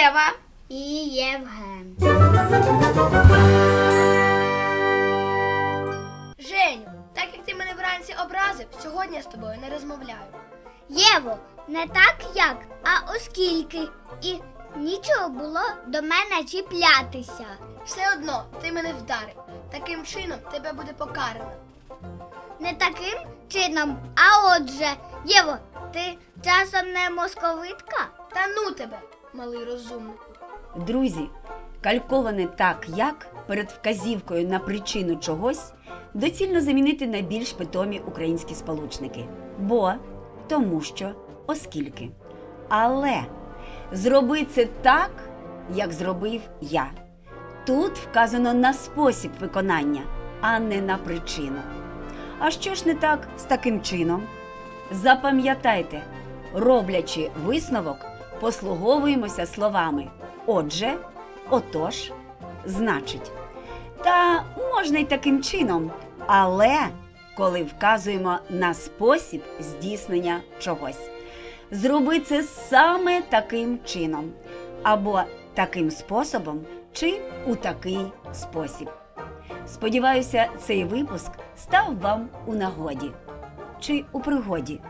Єва. І Євген. Женю, так як ти мене вранці образив, сьогодні я з тобою не розмовляю. Єво, не так як, а оскільки. І нічого було до мене чіплятися. Все одно ти мене вдарив. Таким чином тебе буде покарано. Не таким чином, а отже, Єво, ти часом не московитка? Та ну тебе, малий розумнику. Друзі, кальковане так як перед вказівкою на причину чогось доцільно замінити на більш питомі українські сполучники. Бо, тому що, оскільки. Але зроби це так, як зробив я. Тут вказано на спосіб виконання, а не на причину. А що ж не так з таким чином? Запам'ятайте, роблячи висновок, послуговуємося словами отже, отож, значить. Та можна й таким чином, але коли вказуємо на спосіб здійснення чогось. Зроби це саме таким чином, або таким способом, чи у такий спосіб. Сподіваюся, цей випуск став вам у нагоді чи у пригоді.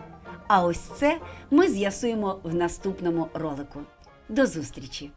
А ось це ми з'ясуємо в наступному ролику. До зустрічі!